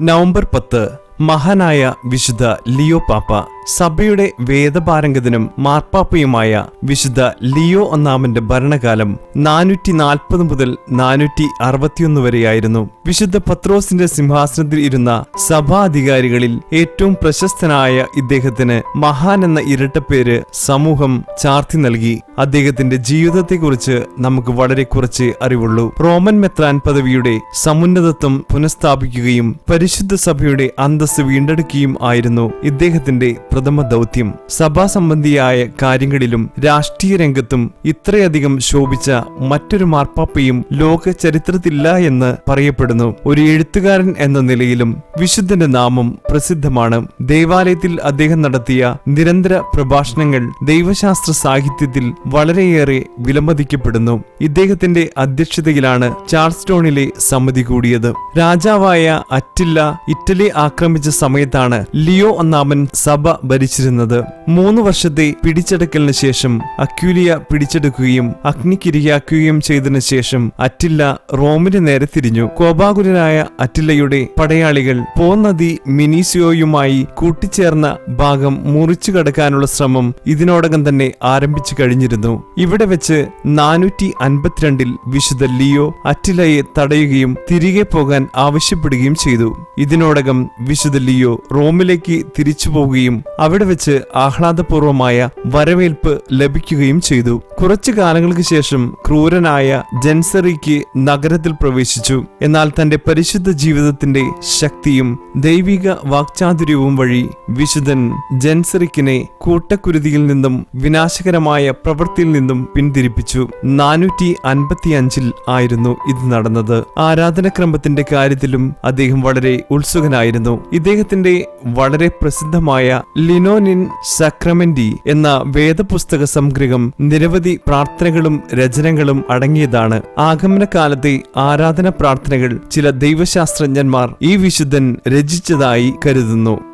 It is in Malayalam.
നവംബർ പത്ത് മഹാനായ വിശുദ്ധ ലിയോ പാപ്പ സഭയുടെ വേദപാരംഗതനും മാർപ്പാപ്പയുമായ വിശുദ്ധ ലിയോ ഒന്നാമന്റെ ഭരണകാലം നാനൂറ്റി നാൽപ്പത് മുതൽ നാനൂറ്റി അറുപത്തിയൊന്ന് വരെയായിരുന്നു. വിശുദ്ധ പത്രോസിന്റെ സിംഹാസനത്തിൽ ഇരുന്ന സഭാധികാരികളിൽ ഏറ്റവും പ്രശസ്തനായ ഇദ്ദേഹത്തിന് മഹാൻ എന്ന ഇരട്ടപ്പേര് സമൂഹം ചാർത്തി നൽകി. അദ്ദേഹത്തിന്റെ ജീവിതത്തെക്കുറിച്ച് നമുക്ക് വളരെ കുറച്ച് അറിവുള്ളൂ. റോമൻ മെത്രാൻ പദവിയുടെ സമുന്നതത്വം പുനഃസ്ഥാപിക്കുകയും പരിശുദ്ധ സഭയുടെ അന്തസ് വീണ്ടെടുക്കുകയും ആയിരുന്നു ഇദ്ദേഹത്തിന്റെ പ്രഥമ ദൗത്യം. സഭാ സംബന്ധിയായ കാര്യങ്ങളിലും രാഷ്ട്രീയ രംഗത്തും ഇത്രയധികം ശോഭിച്ച മറ്റൊരു മാർപ്പാപ്പയും ലോക ചരിത്രത്തില്ല എന്ന് പറയപ്പെടുന്നു. ഒരു എഴുത്തുകാരൻ എന്ന നിലയിലും വിശുദ്ധന്റെ നാമം പ്രസിദ്ധമാണ്. ദേവാലയത്തിൽ അദ്ദേഹം നടത്തിയ നിരന്തര പ്രഭാഷണങ്ങൾ ദൈവശാസ്ത്ര സാഹിത്യത്തിൽ വളരെയേറെ വിലമതിക്കപ്പെടുന്നു. ഇദ്ദേഹത്തിന്റെ അധ്യക്ഷതയിലാണ് ചാൾസ് സമിതി കൂടിയത്. രാജാവായ അറ്റില്ല ഇറ്റലി ആക്രമിച്ച സമയത്താണ് ലിയോ ഒന്നാമൻ സഭ ഭരിച്ചിരുന്നത്. മൂന്ന് വർഷത്തെ പിടിച്ചെടുക്കലിന് ശേഷം അക്യൂലിയ പിടിച്ചെടുക്കുകയും അഗ്നിക്കിരയാക്കുകയും ചെയ്തതിനു ശേഷം അറ്റില്ല റോമിന് നേരെ തിരിഞ്ഞു. കോപാകുലനായ അറ്റില്ലയുടെ പടയാളികൾ പോ നദി മിനീസിയോയുമായി കൂട്ടിച്ചേർന്ന ഭാഗം മുറിച്ചു കടക്കാനുള്ള ശ്രമം ഇതിനോടകം തന്നെ ആരംഭിച്ചു കഴിഞ്ഞിരുന്നു. ഇവിടെ വെച്ച് നാനൂറ്റി അൻപത്തിരണ്ടിൽ വിശുദ്ധ ലിയോ അറ്റിലയെ തടയുകയും തിരികെ പോകാൻ ആവശ്യപ്പെടുകയും ചെയ്തു. ഇതിനോടകം വിശുദ്ധ ലിയോ റോമിലേക്ക് തിരിച്ചു പോവുകയും അവിടെ വെച്ച് ആഹ്ലാദപൂർവമായ വരവേൽപ്പ് ലഭിക്കുകയും ചെയ്തു. കുറച്ചു കാലങ്ങൾക്ക് ശേഷം ക്രൂരനായ ജൻസറിക്ക് നഗരത്തിൽ പ്രവേശിച്ചു. എന്നാൽ തന്റെ പരിശുദ്ധ ജീവിതത്തിന്റെ ശക്തിയും ദൈവിക വാക്ചാതുര്യവും വഴി വിശുദ്ധൻ ജൻസറിക്കിനെ കൂട്ടക്കുരുതിയിൽ നിന്നും വിനാശകരമായ പ്രവൃത്തിയിൽ നിന്നും പിന്തിരിപ്പിച്ചു. നാനൂറ്റി അൻപത്തി അഞ്ചിൽ ആയിരുന്നു ഇത് നടന്നത്. ആരാധനക്രമത്തിന്റെ കാര്യത്തിലും അദ്ദേഹം വളരെ ഉത്സുകനായിരുന്നു. ഇദ്ദേഹത്തിന്റെ വളരെ പ്രസിദ്ധമായ ലിനോനിൻ സക്രമെന്റി എന്ന വേദപുസ്തക സംഗ്രഹം നിരവധി പ്രാർത്ഥനകളും രചനകളും അടങ്ങിയതാണ്. ആഗമനകാലത്തെ ആരാധന പ്രാർത്ഥനകൾ ചില ദൈവശാസ്ത്രജ്ഞന്മാർ ഈ വിശുദ്ധൻ രചിച്ചതായി കരുതുന്നു.